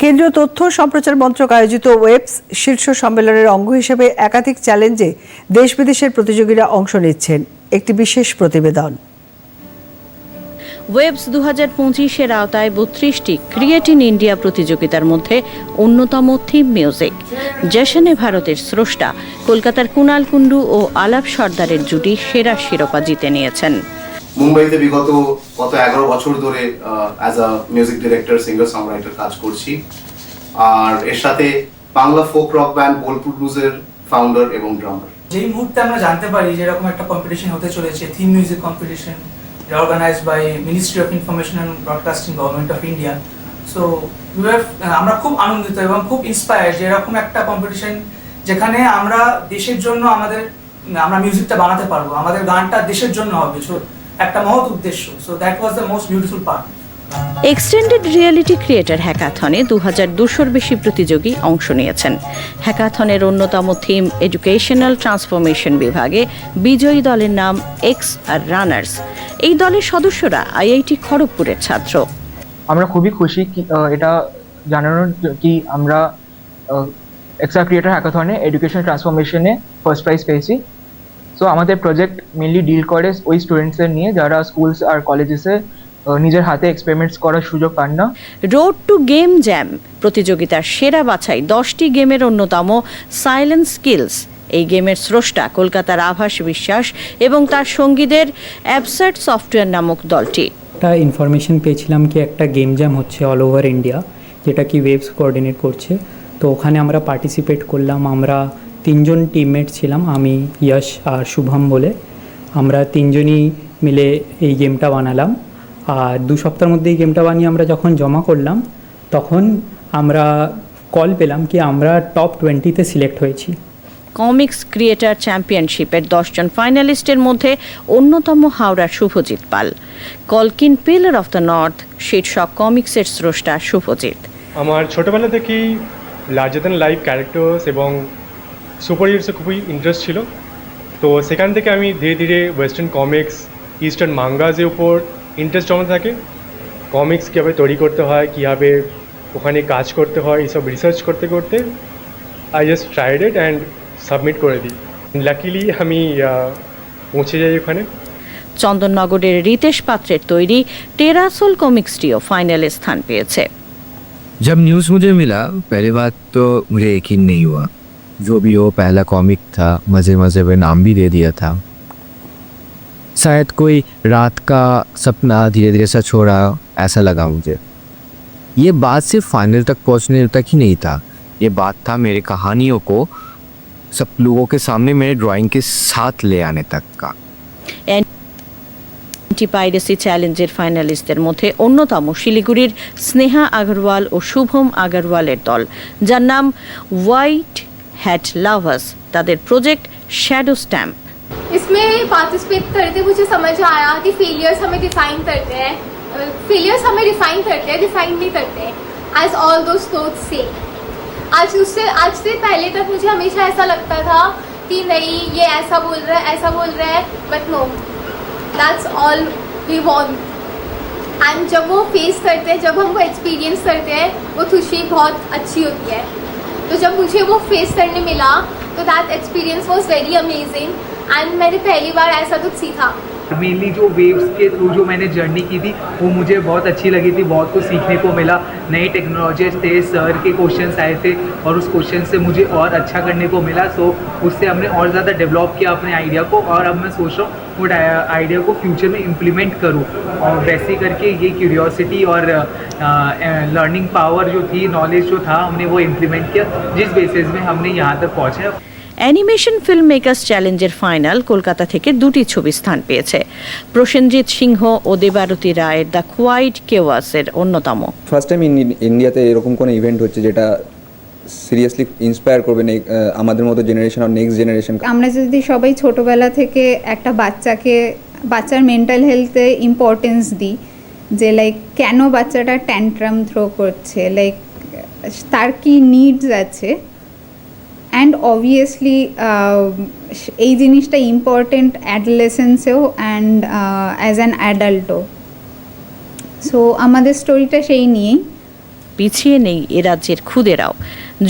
কেন্দ্রীয় তথ্য সম্প্রচার মন্ত্রক আয়োজিত ওয়েবস শীর্ষ সম্মেলনের অঙ্গ হিসেবে একাধিক চ্যালেঞ্জে দেশ বিদেশের প্রতিযোগীরা অংশ নিচ্ছেন। একটি বিশেষ প্রতিবেদন। ওয়েবস দু হাজার পঁচিশের আওতায় বত্রিশটি ক্রিয়েট ইন ইন্ডিয়া প্রতিযোগিতার মধ্যে অন্যতম থিম মিউজিক। জেশনে ভারতের স্রষ্টা, কলকাতার কুনাল কুণ্ডু ও আলাপ সর্দারের জুটি সেরা শিরোপা জিতে নিয়েছেন। মুম্বাইতে বিগত গত এগারো বছর ধরে as a music director singer songwriter কাজ করছি। আর এর সাথে Bangla folk rock band Bolpur ব্লুজের founder এবং ড্রামার যেই মুহূর্তে আমরা জানতে পারি যে এরকম একটা কম্পিটিশন হতে চলেছে theme music competition organise by ministry of information and broadcasting government of India so আমরা খুব আনন্দিত এবং খুব ইন্সপায়ার্ড যে এরকম একটা কম্পিটিশন যেখানে আমরা দেশের জন্য আমাদের, আমরা মিউজিকটা বানাতে পারব, আমাদের গানটা দেশের জন্য হবে। একটা মহৎ উদ্দেশ্য। So that was the most beautiful part extended reality creator হ্যাকাথনে দু হাজার দুশোর বেশি প্রতিযোগী অংশ নিয়েছেন। হ্যাকাথনের অন্যতম থিম এডুকেশনাল ট্রান্সফরমেশন বিভাগে বিজয়ী দলের নাম এক্স আর রানার্স এই দলের সদস্যরা আইআইটি খড়গপুরের ছাত্র। আমরা খুবই খুশি আহ, এটা জানানোর যে- কি আমরা এক্সট্রা ক্রিয়েটার হ্যাকাথনে এডুকেশন ট্রান্সফরমেশনে ফার্স্ট প্রাইজ পেয়েছি। সো আমাদের প্রজেক্ট মেনলি ডিল করে ওই স্টুডেন্টসদের নিয়ে যারা স্কুলস আর কলেজেসে নিজের হাতে এক্সপেরিমেন্টস করার সুযোগ পান না। রোড টু গেম জ্যাম প্রতিযোগিতার সেরা বাছাই দশটি গেমের অন্যতম সাইলেন্স স্কিলস এই গেমের স্রষ্টা কলকাতার আভাস বিশ্বাস এবং তার সঙ্গীদের অ্যাবসার্ট সফটওয়্যার নামক দলটি। একটা ইনফরমেশন পেয়েছিলাম কি একটা গেম জ্যাম হচ্ছে অল ওভার ইন্ডিয়া যেটা কি ওয়েবস কোঅর্ডিনেট করছে। তো ওখানে আমরা পার্টিসিপেট করলাম আমরা তিনজন টিমমেট ছিলাম আমি যশ আর শুভম বলে। আমরা তিনজনই মিলে এই গেমটা বানালাম। আর দু সপ্তাহের মধ্যে এই গেমটা বানিয়ে আমরা যখন জমা করলাম তখন আমরা কল পেলাম কি আমরা টপ টোয়েন্টিতে সিলেক্ট হয়েছি। কমিক্স ক্রিয়েটার চ্যাম্পিয়নশিপের দশজন ফাইনালিস্টের মধ্যে অন্যতম হাওড়ার Subhajit Pal. Kalkin pillar of the north শীর্ষক কমিক্সের স্রষ্টা শুভজিৎ। আমার ছোটোবেলা থেকেই লার্জার দ্যান লাইফ ক্যারেক্টার্স এবং সুপার হিরোসে খুবই ইন্টারেস্ট ছিল তো সেখান থেকে আমি ধীরে ধীরে ওয়েস্টার্ন কমিক্স ইস্টার্ন মাঙ্গাজের উপর ইন্টারেস্ট জমা থাকে কমিক্স কীভাবে তৈরি করতে হয় কীভাবে ওখানে কাজ করতে হয় এইসব রিসার্চ করতে করতে I just tried it and submit করে দিই লাকিলি আমি আহ, পৌঁছে যাই ওখানে চন্দননগরের রিতেশ পাত্রের তৈরি টেরাসোল কমিক্সটিও ফাইনালে স্থান পেয়েছে जब न्यूज़ मुझे मिला पहली बात तो मुझे यकीन नहीं हुआ जो भी वो पहला कॉमिक था मज़े मज़े में नाम भी दे दिया था शायद कोई रात का सपना धीरे धीरे सच हो रहा ऐसा लगा मुझे ये बात सिर्फ फाइनल तक पहुंचने तक ही नहीं था ये बात था मेरी कहानियों को सब लोगों के सामने मेरे ड्राइंग के साथ ले आने तक का অ্যান্টি পাইরেসি চ্যালেঞ্জের ফাইনালিস্টদের মধ্যে অন্যতম শিলিগুড়ির স্নেহা আগরওয়াল ও শুভম আগরওয়ালের দল যার নাম হোয়াইট হ্যাট লাভার্স তাদের প্রজেক্ট শ্যাডো স্ট্যাম্প इसमें पार्टिसिपेट करते मुझे समझ आया कि फेलियर्स हमें डिफाइन करते हैं फेलियर्स हमें डिफाइन करते हैं डिफाइन नहीं करते एज ऑल दो क्लोथ्स से आज उससे आज से पहले तक मुझे हमेशा ऐसा लगता था कि नहीं ये ऐसा बोल रहा है ऐसा बोल रहा है but no that's all we want and जब वो फेस करते हैं जब हम वो एक्सपीरियंस करते हैं वो खुशी बहुत अच्छी होती है तो जब मुझे वो फेस करने मिला तो that experience was very amazing and मैंने पहली बार ऐसा कुछ सीखा। मेनली जो वेव्स के थ्रू जो मैंने जर्नी की थी, वो मुझे बहुत अच्छी लगी थी, बहुत कुछ सीखने को मिला। नई टेक्नोलॉजीज़ थे सर के क्वेश्चंस आए थे और उस क्वेश्चन से मुझे और अच्छा करने को मिला। सो उससे हमने और ज़्यादा डेवलप किया अपने आइडिया को और अब मैं सोच रहा हूँ, वो आइडिया को फ्यूचर में इम्प्लीमेंट करूँ। और वैसे करके ये क्यूरियोसिटी और लर्निंग पावर जो थी नॉलेज जो था, हमने वो इम्प्लीमेंट किया, जिस बेसिस में हमने यहाँ तक पहुँचे। অ্যানিমেশন ফিল্ম মেকার্স চ্যালেঞ্জের ফাইনাল কলকাতা থেকে দুটি ছবি স্থান পেয়েছে। প্রসেনজিৎ সিংহ ও দেবারতী রায়ের দ্য কোয়াইট কেওয়াসের অন্যতম। ফার্স্ট টাইম ইন্ডিয়াতে এরকম কোনো ইভেন্ট হচ্ছে যেটা সিরিয়াসলি ইন্সপায়ার করবে আমাদের মতো জেনারেশন আর নেক্সট জেনারেশন আমরা যদি সবাই ছোটবেলা থেকে একটা বাচ্চাকে বাচ্চার মেন্টাল হেলথে ইম্পর্টেন্স দিই যে লাইক কেন বাচ্চাটা ট্যান্ট্রাম থ্রো করছে লাইক তার কি নিডস আছে অ্যান্ড অবভিয়াসলি এই জিনিসটা ইম্পর্টেন্ট অ্যাডলেসেন্সেও অ্যান্ড অ্যাজ অ্যান অ্যাডাল্টও সো আমাদের স্টোরিটা সেই নিয়েই। পিছিয়ে নেই এ রাজ্যের খুদেরাও।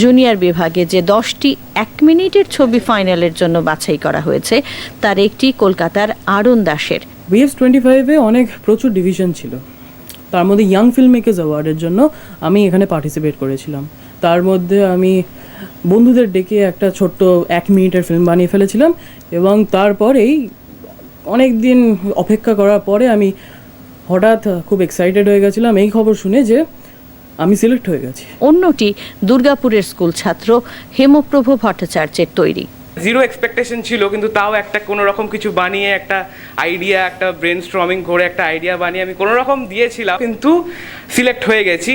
জুনিয়র বিভাগে যে দশটি এক মিনিটের ছবি ফাইনালের জন্য বাছাই করা হয়েছে তার একটি কলকাতার আরুণ দাসের। ওয়েভস টোয়েন্টি ফাইভে অনেক প্রচুর ডিভিশন ছিল। তার মধ্যে ইয়াং ফিল্ম মেকার্স অ্যাওয়ার্ডের জন্য আমি এখানে পার্টিসিপেট করেছিলাম। তার মধ্যে আমি বন্ধুদের ডেকে একটা ছোট্ট এক মিনিটের ফিল্ম বানিয়ে ফেলেছিলাম এবং তারপরেই অনেক দিন অপেক্ষা করার পরে আমি হঠাৎ খুব এক্সাইটেড হয়ে গেছিলাম। এই খবর শুনে যে আমি সিলেক্ট হয়ে গেছি। অন্যটি দুর্গাপুরের স্কুল ছাত্র হেমপ্রভ ভট্টাচার্যের তৈরি। জিরো এক্সপেকটেশন ছিল কিন্তু তাও একটা কোনো রকম কিছু বানিয়ে একটা আইডিয়া একটা ব্রেন স্ট্রমিং করে একটা আইডিয়া বানিয়ে আমি কোনো রকম দিয়েছিলাম কিন্তু সিলেক্ট হয়ে গেছি।